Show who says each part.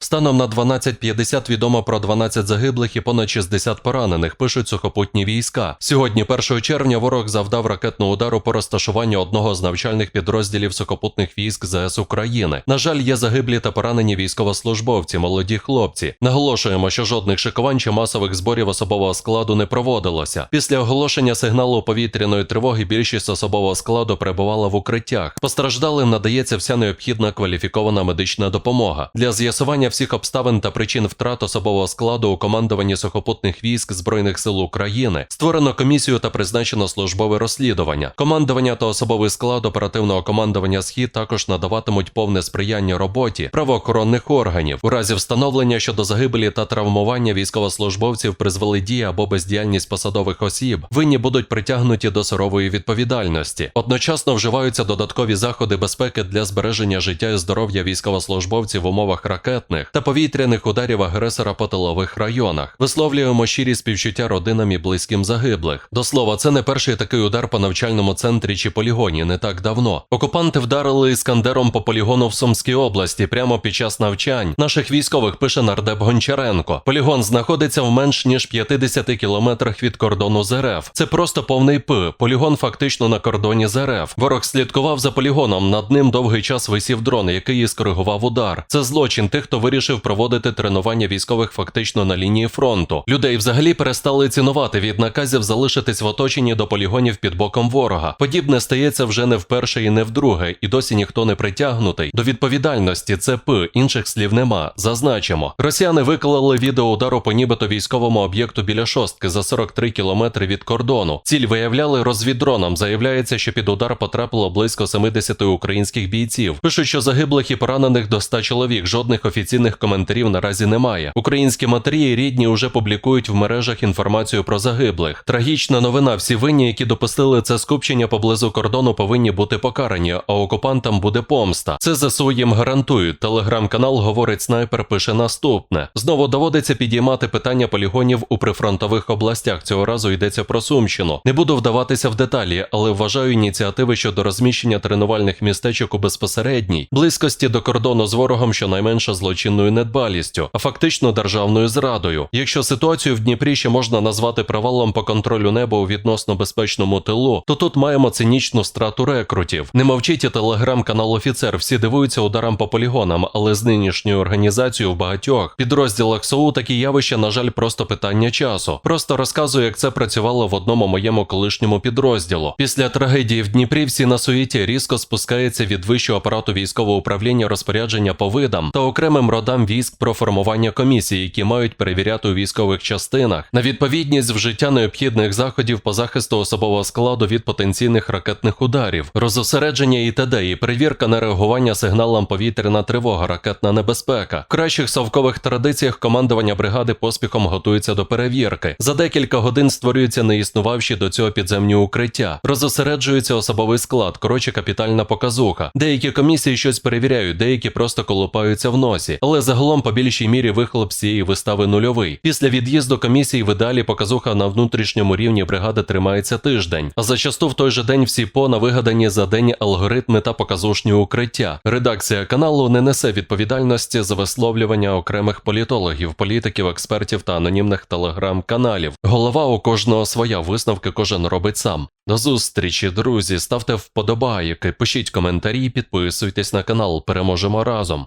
Speaker 1: Станом на 12.50 відомо про 12 загиблих і понад 60 поранених, пишуть сухопутні війська. Сьогодні, 1 червня, ворог завдав ракетного удару по розташуванню одного з навчальних підрозділів сухопутних військ ЗС України. На жаль, є загиблі та поранені військовослужбовці, молоді хлопці. Наголошуємо, що жодних шикувань чи масових зборів особового складу не проводилося. Після оголошення сигналу повітряної тривоги більшість особового складу перебувала в укриттях. Постраждалим надається вся необхідна кваліфікована медична допомога для з'ясування всіх обставин та причин втрат особового складу у командуванні сухопутних військ Збройних сил України. Створено комісію та призначено службове розслідування. Командування та особовий склад оперативного командування Схід також надаватимуть повне сприяння роботі правоохоронних органів. У разі встановлення щодо загибелі та травмування військовослужбовців призвели дії або бездіяльність посадових осіб, винні будуть притягнуті до сурової відповідальності. Одночасно вживаються додаткові заходи безпеки для збереження життя і здоров'я військовослужбовців в умовах ракетних та повітряних ударів агресора по тилових районах. Висловлюємо щирі співчуття родинам і близьким загиблих. До слова, це не перший такий удар по навчальному центрі чи полігоні не так давно. Окупанти вдарили іскандером по полігону в Сумській області прямо під час навчань. Наших військових пише нардеп Гончаренко. Полігон знаходиться в менш ніж 50 кілометрах від кордону з РФ. Це просто повний П. Полігон фактично на кордоні з РФ. Ворог слідкував за полігоном. Над ним довгий час висів дрон, який і скоригував удар. Це злочин тих, хто вирішив проводити тренування військових фактично на лінії фронту. Людей взагалі перестали цінувати від наказів залишитись в оточенні до полігонів під боком ворога. Подібне стається вже не вперше і не вдруге, і досі ніхто не притягнутий. До відповідальності це П, інших слів нема. Зазначимо. Росіяни виклали відео удару по нібито військовому об'єкту біля шостки за 43 кілометри від кордону. Ціль виявляли розвіддроном. Заявляється, що під удар потрапило близько 70 українських бійців. Пишуть, що загиблих і поранених до 100 чоловік. Жодних офіційних коментарів наразі немає. Українські матері і рідні вже публікують в мережах інформацію про загиблих. Трагічна новина. Всі винні, які допустили це скупчення поблизу кордону, повинні бути покарані, а окупантам буде помста. Це ЗСУ їм гарантують. Телеграм-канал говорить снайпер. Пише наступне: знову доводиться підіймати питання полігонів у прифронтових областях. Цього разу йдеться про Сумщину. Не буду вдаватися в деталі, але вважаю ініціативи щодо розміщення тренувальних містечок у безпосередній близькості до кордону з ворогом, щонайменше злочинною недбалістю, а фактично державною зрадою. Якщо ситуацію в Дніпрі ще можна назвати провалом по контролю неба у відносно безпечному тилу, то тут маємо цинічну страту рекрутів. Не мовчить і телеграм-канал офіцер. Всі дивуються ударам по полігонам, але з нинішньою організацією в багатьох підрозділах СОУ такі явища, на жаль, просто питання часу. Просто розказую, як це працювало в одному моєму колишньому підрозділу. Після трагедії в Дніпрі всі на суєті різко спускається від вищого апарату військового управління розпорядження по видам та окремим родам військ про формування комісій, які мають перевіряти у військових частинах на відповідність вжиття необхідних заходів по захисту особового складу від потенційних ракетних ударів, розосередження і т.д. і перевірка на реагування сигналам повітряна тривога, ракетна небезпека. В кращих совкових традиціях командування бригади поспіхом готується до перевірки. За декілька годин створюються неіснувавші до цього підземні укриття, розосереджується особовий склад, коротше капітальна показуха. Деякі комісії щось перевіряють, деякі просто колупаються в носі, але загалом по більшій мірі вихлоп цієї вистави нульовий. Після від'їзду комісії в ідеалі показуха на внутрішньому рівні бригади тримається тиждень, а зачасту в той же день всі по навигадані за день алгоритми та показушні укриття. Редакція каналу не несе відповідальності за висловлювання окремих політологів, політиків, експертів та анонімних телеграм-каналів. Голова у кожного своя висновки кожен робить сам. До зустрічі, друзі. Ставте вподобайки, пишіть коментарі, підписуйтесь на канал. Переможемо разом.